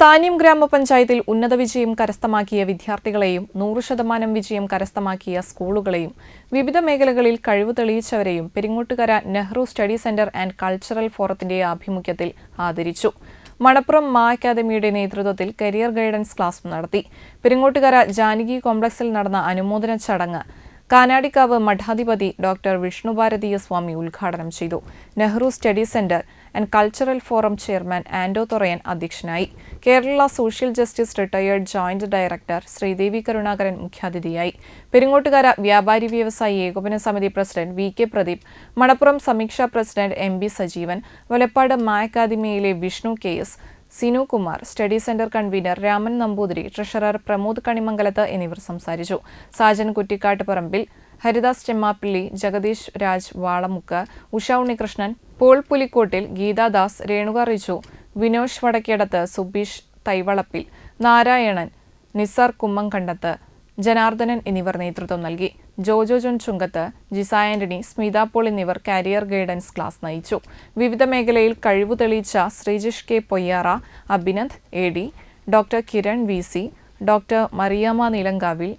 താന്യം ഗ്രാമപഞ്ചായത്തിൽ ഉന്നത വിജയം കരസ്ഥമാക്കിയ വിദ്യാർത്ഥികളെയും നൂറ് ശതമാനം വിജയം കരസ്ഥമാക്കിയ സ്കൂളുകളെയും വിവിധ മേഖലകളിൽ കഴിവ് തെളിയിച്ചവരെയും Peringottukara Nehru study centre and cultural ഫോറത്തിന്റെ ആഭിമുഖ്യത്തിൽ ആദരിച്ചു. മണപ്പുറം മാ അക്കാദമിയുടെ നേതൃത്വത്തിൽ കരിയർ ഗൈഡൻസ് ക്ലാസ് നടത്തി. പെരിങ്ങോട്ടുകര ജാനകി കോംപ്ലക്സിൽ നടന്ന അനുമോദന ചടങ്ങ് കാനാടിക്കാവ് മഠാധിപതി ഡോക്ടർ വിഷ്ണുഭാരതീയ സ്വാമി ഉദ്ഘാടനം ചെയ്തു. Nehru study centre and cultural forum chairman Ando Thorayan അധ്യക്ഷനായി. Kerala social justice retired joint director Sreedevi Karunakaran മുഖ്യാതിഥിയായി. പെരിങ്ങോട്ടുകര വ്യാപാരി വ്യവസായി ഏകോപന സമിതി president V K Pradeep Manappuram Sameeksha president M B Sajeevan Valappad Maa അക്കാദമിയിലെ Vishnu K S Sinu Kumar study centre convener Raman Namboothiri treasurer Pramod Kanimangalath എന്നിവർ സംസാരിച്ചു. Sajan Kuttikkattu Parambil Haridas Chemmappilly Jagadish Raj Valamukku Usha Unnikrishnan Paul Pulikkottil Geethadas Renuka Riju Vinosh Vadakkedath Subeesh Thaivalappil Narayanan Nisar Kummamkandath Janardhanan എന്നിവർ നേതൃത്വം നൽകി. Jojo John Chunkath Jisa Antony Smitha Paul എന്നിവർ career guidance class നയിച്ചു. വിവിധ മേഖലയിൽ കഴിവു തെളിയിച്ച Sreejish K Poyyara Abhinand A D doctor Kiran V C doctor Mariyama Nilankavil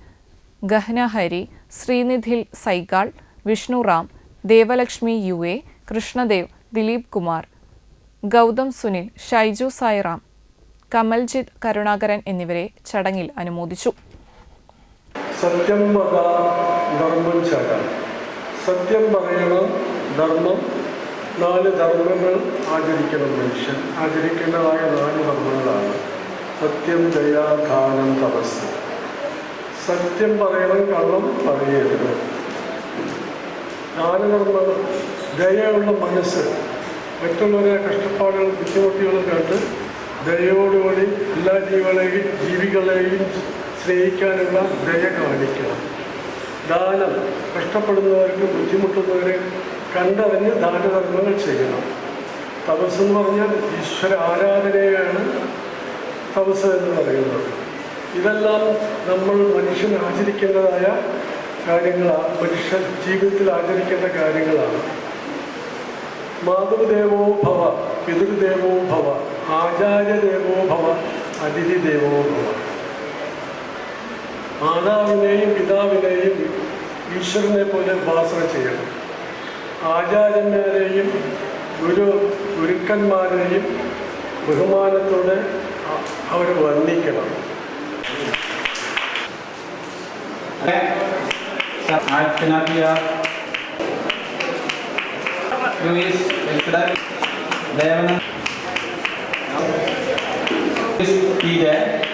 Gahana Hari Sreenidhil Saigal Vishnu Ram Devalakshmi U A Krishnadev Dileep Kumar Gautham Sunil Shaiju Sairam Kamaljith Karunakaran എന്നിവരെ ചടങ്ങിൽ അനുമോദിച്ചു. സത്യം ധർമ്മം ചക സത്യം പറയണം ധർമ്മം. നാല് ധർമ്മങ്ങൾ ആചരിക്കണം മനുഷ്യൻ. ആചരിക്കേണ്ടതായ നാല് ധർമ്മങ്ങളാണ്. സത്യം ദയാധാനം തപസ്. സത്യം പറയണം കള്ളം പറയരുത്. നാല് ധർമ്മങ്ങൾ. ദയയുള്ള മനസ്സ്. മറ്റുള്ളവരെ കഷ്ടപ്പാടുകൾ ബുദ്ധിമുട്ടുകൾ കണ്ട് ദയോടുകൂടി എല്ലാ ജീവികളെയും ജീവികളെയും സ്നേഹിക്കാനുള്ള ദയ കാണിക്കണം. ദാനം. കഷ്ടപ്പെടുന്നവർക്ക് ബുദ്ധിമുട്ടുന്നവരെ കണ്ടറിഞ്ഞ് ദാനധർമ്മങ്ങൾ ചെയ്യണം. തപസ് എന്ന് പറഞ്ഞാൽ ഈശ്വര ആരാധനയാണ് തപസ് എന്ന് പറയുന്നത്. ഇതെല്ലാം നമ്മൾ മനുഷ്യൻ ആചരിക്കേണ്ടതായ കാര്യങ്ങളാണ് മനുഷ്യൻ ജീവിതത്തിൽ ആചരിക്കേണ്ട കാര്യങ്ങളാണ്. മാതൃദേവോ ഭവ പിതൃദേവോ ഭവ ആചാര്യദേവോ ഭവ അതിഥി ദേവോ ഭവ. മാതാവിനെയും പിതാവിനെയും ഈശ്വരനെ പോലെ ഉപാസന ചെയ്യണം. ആചാര്യന്മാരെയും ഗുരു ഗുരുക്കന്മാരെയും ബഹുമാനത്തോടെ അവർ വർണിക്കണം. Elfred, Devan, Luis